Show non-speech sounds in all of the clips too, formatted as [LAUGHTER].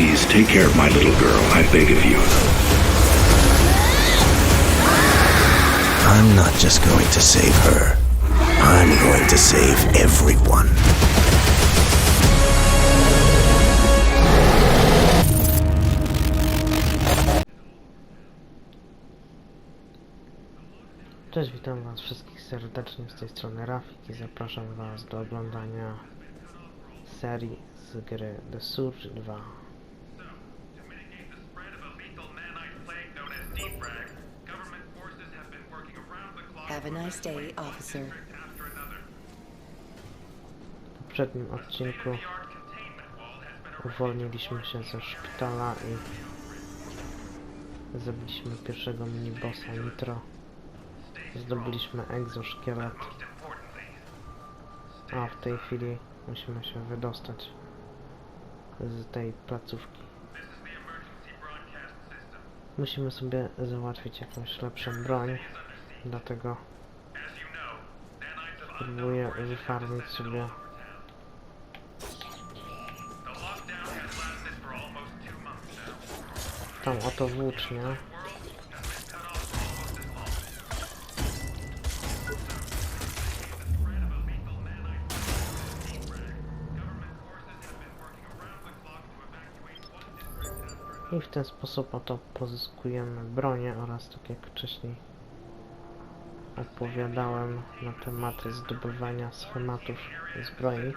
Please take care of my little girl, I beg of you. I'm not just going to save her. I'm going to save everyone. Cześć, witam was wszystkich serdecznie z tej strony Rafik i zapraszam was do oglądania serii z gry The Surge 2. have a nice day, officer. W poprzednim odcinku uwolniliśmy się ze szpitala i zabiliśmy pierwszego minibossa Nitro. Zdobyliśmy egzoszkielet, a w tej chwili musimy się wydostać z tej placówki. Musimy sobie załatwić jakąś lepszą broń, dlatego próbuję wyfarmić sobie the lockdown has I w ten sposób oto pozyskujemy bronię oraz tak jak wcześniej opowiadałem na temat zdobywania schematów zbroi.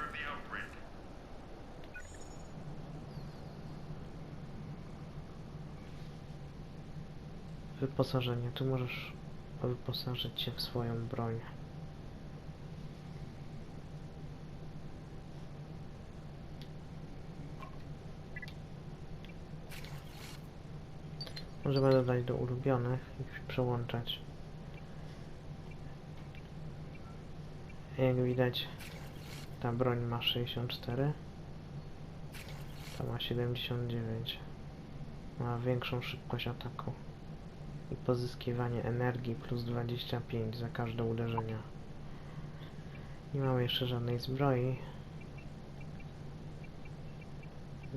Wyposażenie. Tu możesz wyposażyć się w swoją broń. Możemy dodać do ulubionych i przełączać. Jak widać, ta broń ma 64, ta ma 79. Ma większą szybkość ataku i pozyskiwanie energii plus 25 za każde uderzenie. Nie mamy jeszcze żadnej zbroi.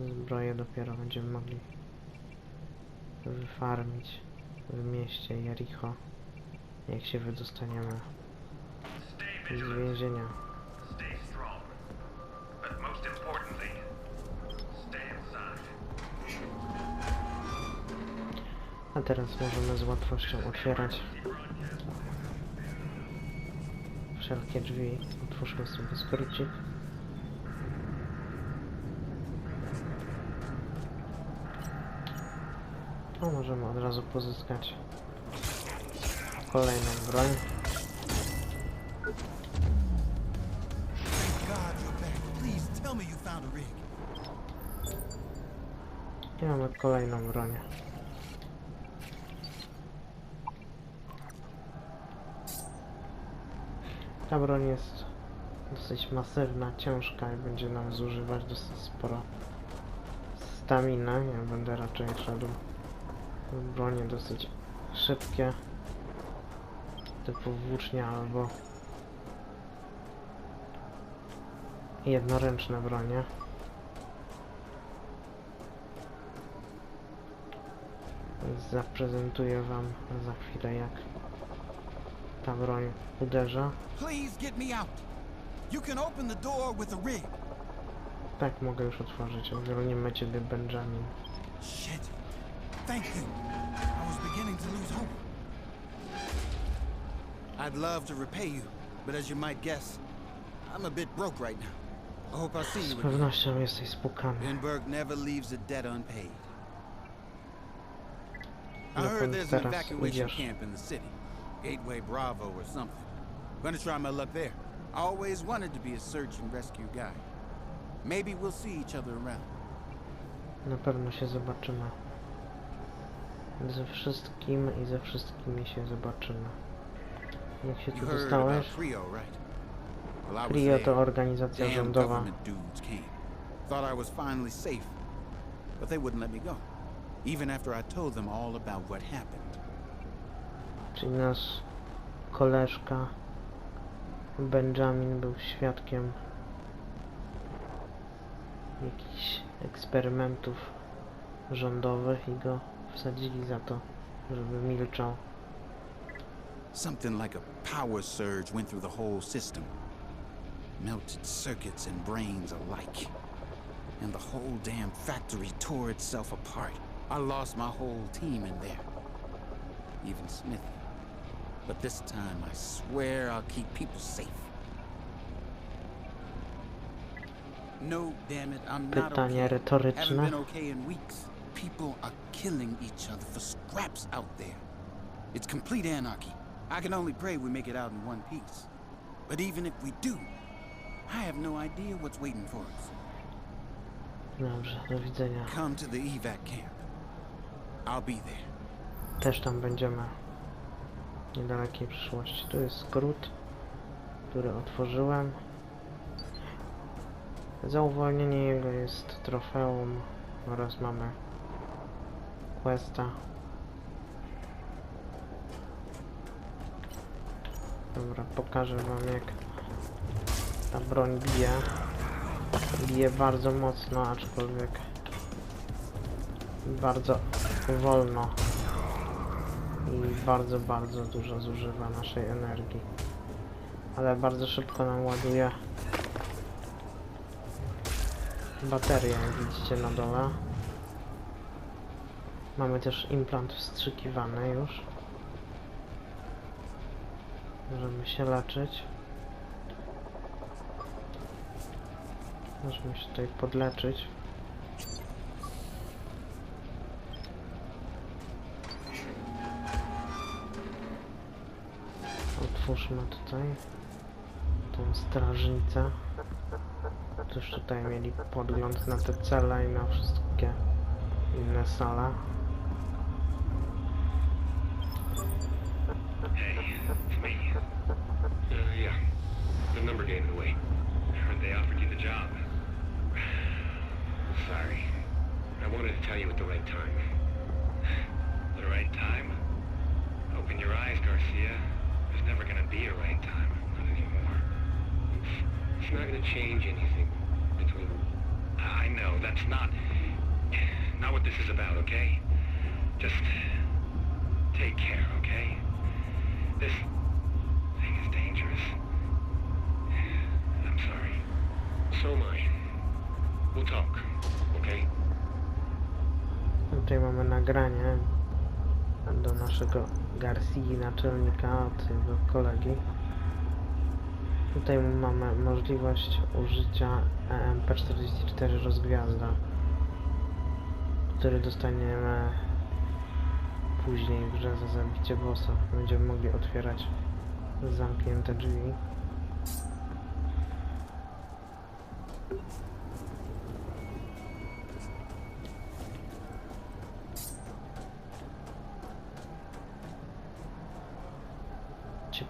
Zbroję dopiero będziemy mogli wyfarmić w mieście Jericho, jak się wydostaniemy z więzienia. A teraz możemy z łatwością otwierać wszelkie drzwi. Otwórzmy sobie skrócik. No możemy od razu pozyskać kolejną broń. I mamy kolejną broń. Ta broń jest dosyć masywna, ciężka i będzie nam zużywać dosyć sporo staminy. Ja będę raczej szedł bronie dosyć szybkie, typu włócznia albo jednoręczne bronie. Zaprezentuję wam za chwilę jak ta broń uderza. Tak mogę już otworzyć. Uwolnimy ciebie Benjamin. Shit. Thank you. I was beginning to lose hope. I'd love to repay you, but as you might guess, I'm a bit broke right now. I hope I see Z you again. pewnością jesteś spłukany. Lindbergh never leaves a debt unpaid. I heard there's an evacuation camp in the city. Gateway Bravo or something. Gonna try my luck there. I always wanted to be a search and rescue guy. Maybe we'll see each other around. Na pewno się zobaczymy. Ze wszystkim i ze wszystkimi się zobaczymy. Jak się tu dostałeś? Trio, to organizacja rządowa. Thought I was finally safe, but they wouldn't let me go. Even after I told them all about what happened. Czyli nasz koleżka Benjamin był świadkiem jakichś eksperymentów rządowych i go wsadzili za to, żeby milczał. Something like a power surge went through the whole system. Melted circuits and brains alike. And the whole damn factory tore itself apart. I lost my whole team in there. Even Smithy. But this time, I swear I'll keep people safe. No, damn it, I'm not okay. Haven't been okay in weeks. People are killing each other for scraps out there. It's complete anarchy. I can only pray we make it out in one piece. But even if we do, I have no idea what's waiting for us. Dobrze, do widzenia. Come to the evac camp. I'll be there. Też tam będziemy w niedalekiej przyszłości. Tu jest skrót, który otworzyłem. Za uwolnienie jego jest trofeum oraz mamy Dobra, pokażę wam jak ta broń bije. Bije bardzo mocno, aczkolwiek bardzo wolno i bardzo, bardzo dużo zużywa naszej energii. Ale bardzo szybko nam ładuje baterię, jak widzicie na dole. Mamy też implant wstrzykiwany już. Możemy się leczyć. Możemy się tutaj podleczyć. Otwórzmy tutaj tą strażnicę. Też tutaj mieli podgląd na te cele i na wszystkie inne sale. Tell you at the right time. The right time? Open your eyes, Garcia. There's never gonna be a right time. Not anymore. It's, not gonna change anything between... I know, that's not... Not what this is about, okay? Just... Take care, okay? This thing is dangerous. I'm sorry. So am I. We'll talk? Tutaj mamy nagranie do naszego Garcii, naczelnika od jego kolegi. Tutaj mamy możliwość użycia E EMP44 rozgwiazda, który dostaniemy później w grze za zabicie bossa. Będziemy mogli otwierać zamknięte drzwi.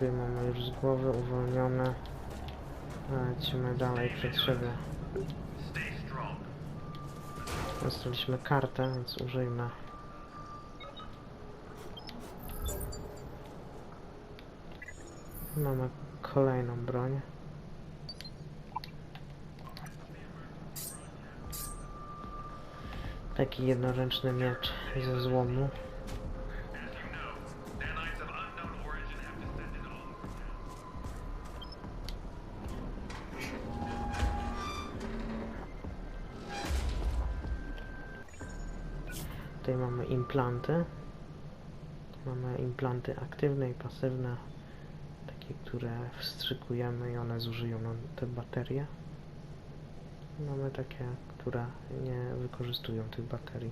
Ciebie mamy już z głowy uwolnione. Lecimy dalej przed siebie. Dostaliśmy kartę, więc użyjmy. Mamy kolejną broń. Taki jednoręczny miecz ze złomu. Implanty. Mamy implanty aktywne i pasywne. Takie, które wstrzykujemy i one zużyją nam te baterie. Mamy takie, które nie wykorzystują tych baterii.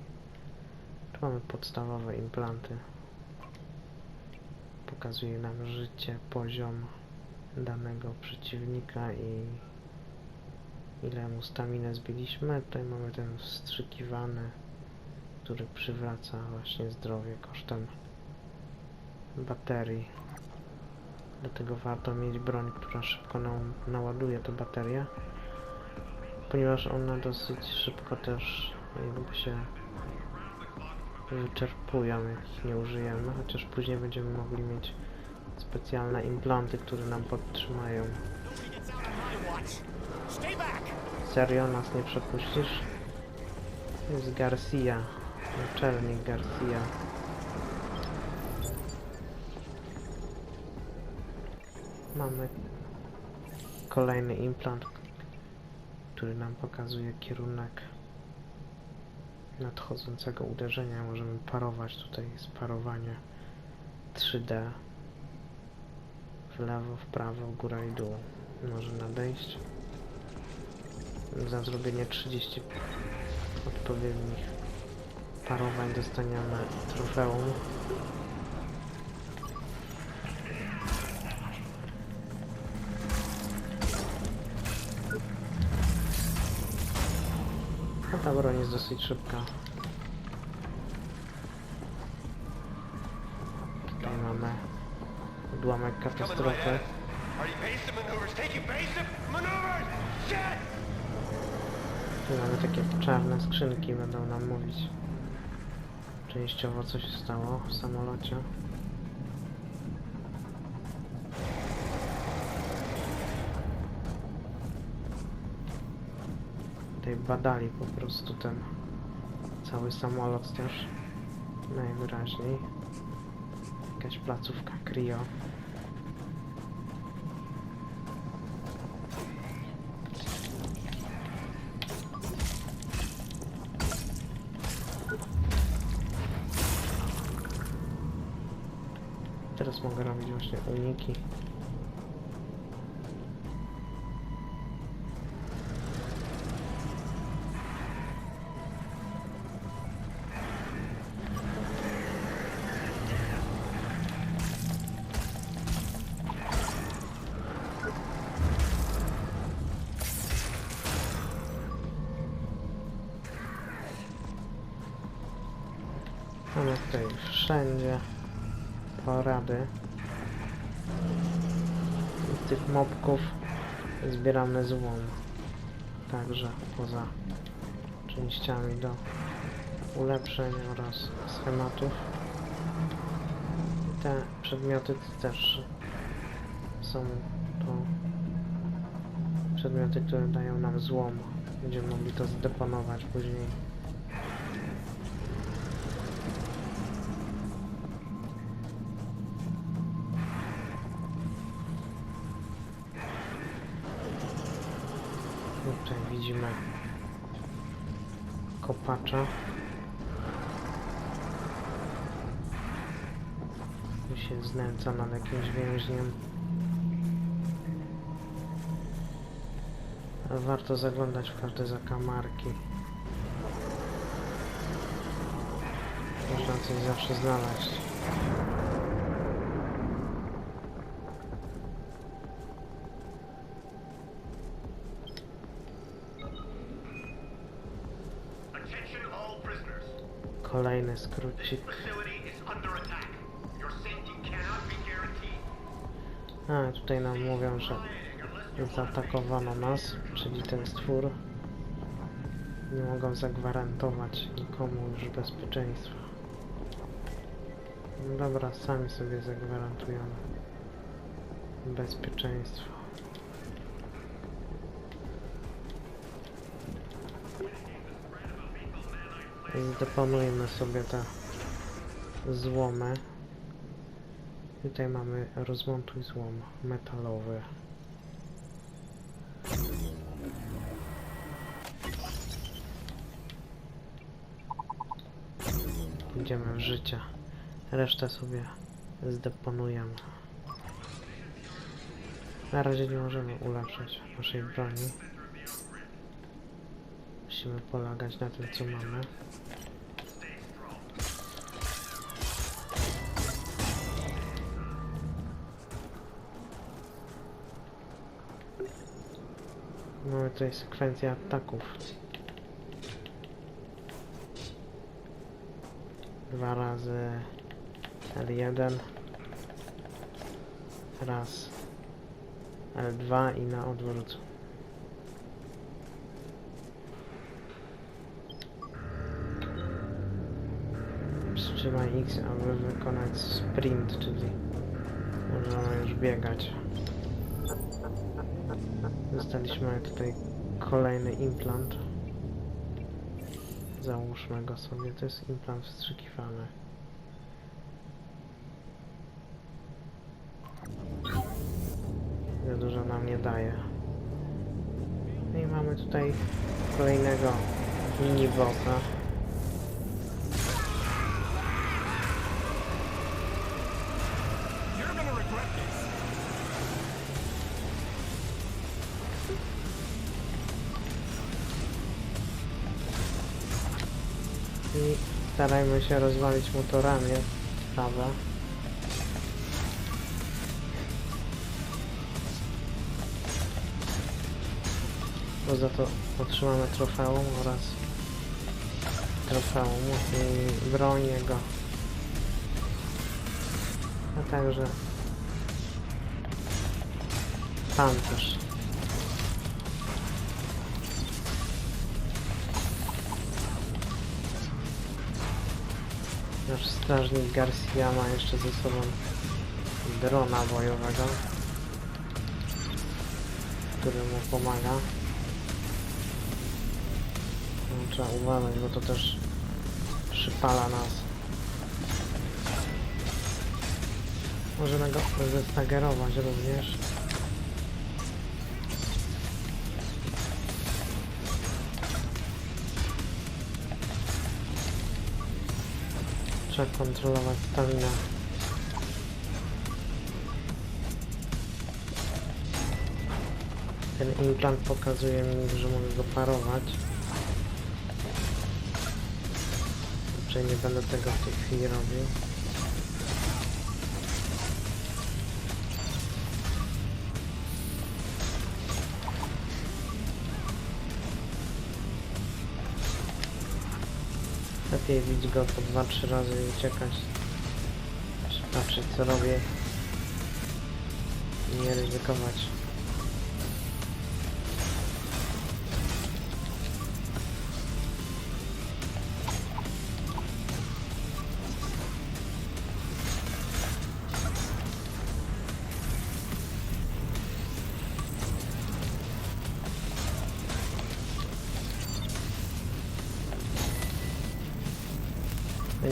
Tu mamy podstawowe implanty. Pokazuje nam życie, poziom danego przeciwnika i ile mu staminę zbiliśmy. Tutaj mamy ten wstrzykiwany który przywraca właśnie zdrowie kosztem baterii. Dlatego warto mieć broń, która szybko nam naładuje te baterie, ponieważ one dosyć szybko też jakby się wyczerpują, jak nie użyjemy, chociaż później będziemy mogli mieć specjalne implanty, które nam podtrzymają. Serio? Nas nie przepuścisz? To jest Garcia. Naczelnik Garcia. Mamy kolejny implant, który nam pokazuje kierunek nadchodzącego uderzenia. Możemy parować tutaj jest parowanie 3D w lewo, w prawo, w górę i dół. Może nadejść. Za zrobienie 30 odpowiednich parowań dostaniemy trofeum. A ta broń jest dosyć szybka. Tutaj mamy odłamek katastrofy. Tu mamy takie czarne skrzynki, będą nam mówić częściowo co się stało w samolocie. Tutaj badali po prostu ten cały samolot też najwyraźniej. Jakaś placówka Crio. Teraz mogę robić właśnie uniki. Zbieramy złom. Także poza częściami do ulepszeń oraz schematów. Te przedmioty też są to przedmioty, które dają nam złom. Będziemy mogli to zdeponować później. Kopacza. Tu się znęca nad jakimś więźniem. Warto zaglądać w każde zakamarki. Można coś zawsze znaleźć. Be guaranteed. A, tutaj nam mówią, że zaatakowano nas, czyli ten stwór. Nie mogą zagwarantować nikomu już bezpieczeństwa. No dobra, sami sobie zagwarantujemy bezpieczeństwo. Zdeponujmy sobie te złomy. Tutaj mamy rozmontuj złom metalowy. Idziemy w życie. Resztę sobie zdeponujemy. Na razie nie możemy ulepszać naszej broni. Musimy polegać na tym, co mamy. Mamy tutaj sekwencję ataków. Dwa razy L1. Raz L2 i na odwrót. Wstrzymaj X, aby wykonać sprint, czyli możemy już biegać. Dostaliśmy tutaj kolejny implant. Załóżmy go sobie, to jest implant wstrzykiwany. Za dużo nam nie daje. No i mamy tutaj kolejnego mini bossa. Starajmy się rozwalić mu to ramię prawe. Bo za to otrzymamy trofeum oraz trofeum i broń jego. A także pancerz. Nasz strażnik Garcia ma jeszcze ze sobą drona bojowego, który mu pomaga. No, trzeba uważać, bo to też przypala nas. Możemy go zestagerować również. Trzeba kontrolować staminę. Ten implant pokazuje mi, że mogę go parować. Czyli nie będę tego w tej chwili robił. Lepiej bić go po 2-3 razy i uciekać. Patrzeć co robię. I nie ryzykować.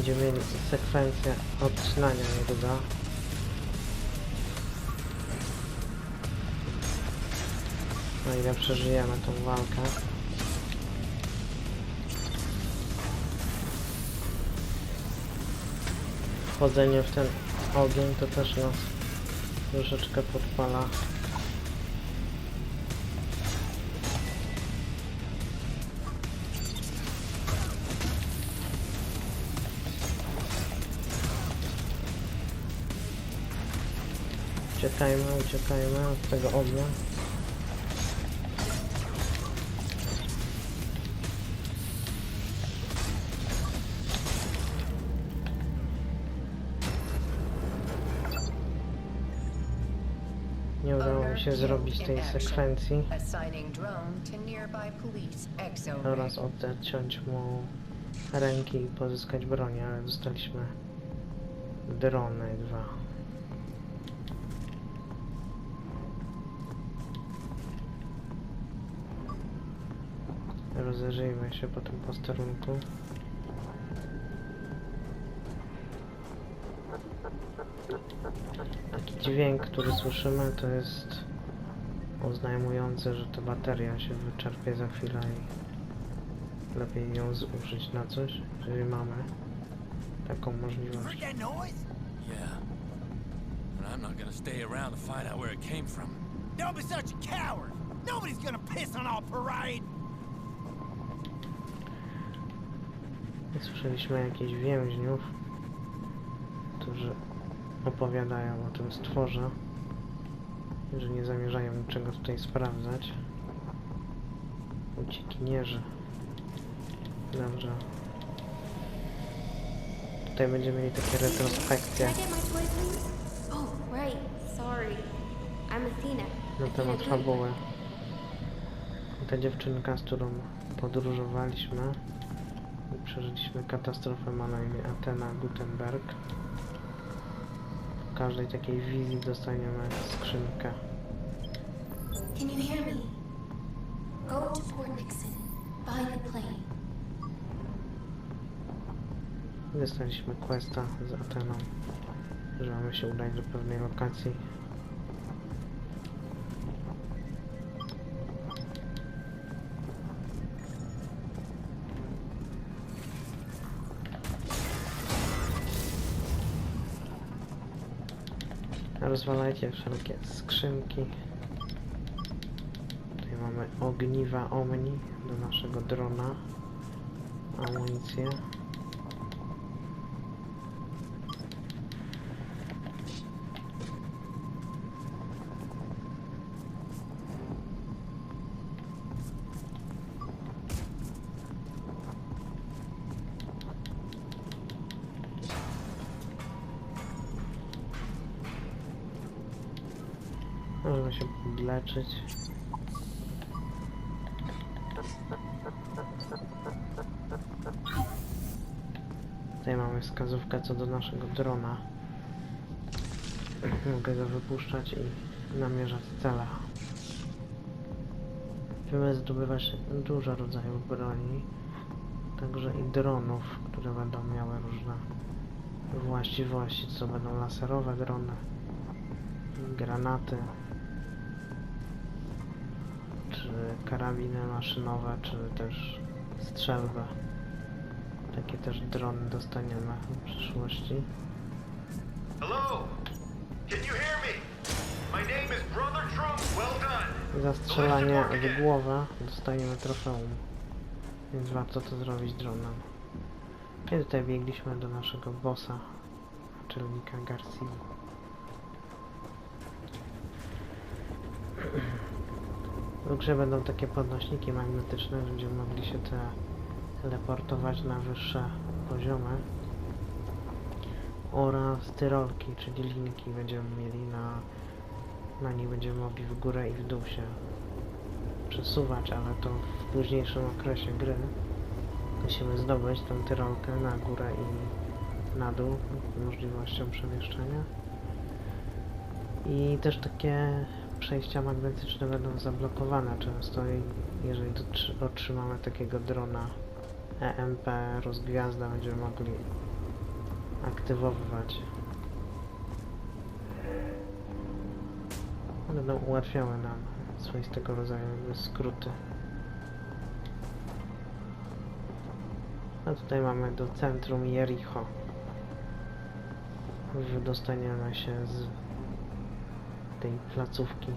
Będziemy mieli sekwencję odcinania niedługo. No ile przeżyjemy tą walkę. Wchodzenie w ten ogień to też nas troszeczkę podpala. Uciekajmy, uciekajmy od tego ognia. Nie udało mi się zrobić tej sekwencji oraz odciąć mu ręki i pozyskać broń, ale dostaliśmy drony dwa. Rozejrzyjmy się po tym posterunku. Taki dźwięk, który słyszymy, to jest oznajmujący, że ta bateria się wyczerpie za chwilę i lepiej ją zużyć na coś, jeżeli mamy taką możliwość. I'm not gonna stay around to find out where it came from. Don't be such a coward. Nobody's gonna piss on our parade. Słyszeliśmy jakichś więźniów, którzy opowiadają o tym stworze, że nie zamierzają niczego tutaj sprawdzać. Uciekinierzy. Dobrze. Tutaj będziemy mieli takie retrospekcje? Oh, na temat fabuły. Ta dziewczynka, z którą podróżowaliśmy przeżyliśmy katastrofę, ma na imię Athena Gutenberg. W każdej takiej wizji dostaniemy skrzynkę. Can you hear me? Go to Port Nixon. Find the plane. Dostaliśmy questa z Ateną, że mamy się udać do pewnej lokacji. Rozwalajcie wszelkie skrzynki. Tutaj mamy ogniwa Omni do naszego drona. Amunicję. Leczyć. Tutaj mamy wskazówkę co do naszego drona. [CLEARS THROAT] Mogę go wypuszczać i namierzać cele. Będziemy zdobywać dużo rodzajów broni, także i dronów, które będą miały różne właściwości, co będą laserowe drony, granaty, karabiny maszynowe, czy też strzelbę. Takie też drony dostaniemy w przyszłości. Hello? Can you hear me? My name is Brother Trump. Well done. Za strzelanie w głowę dostaniemy trofeum, więc warto to zrobić dronem. I tutaj biegliśmy do naszego bossa, naczelnika Garcia. [CLEARS THROAT] W grze będą takie podnośniki magnetyczne, będziemy mogli się te teleportować na wyższe poziomy. Oraz tyrolki, czyli linki będziemy mieli na na nich będziemy mogli w górę i w dół się przesuwać, ale to w późniejszym okresie gry musimy zdobyć tę tyrolkę na górę i na dół możliwością przemieszczenia i też takie przejścia magnetyczne będą zablokowane często i jeżeli otrzymamy takiego drona EMP rozgwiazda będziemy mogli aktywowywać będą ułatwiały nam swoistego rodzaju skróty. A tutaj mamy do centrum Jericho. Wydostaniemy się z tej placówki.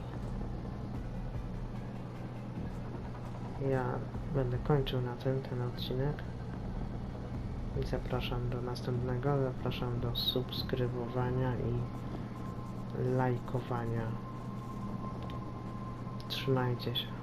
Ja będę kończył na tym ten odcinek. I zapraszam do następnego. Zapraszam do subskrybowania i lajkowania. Trzymajcie się.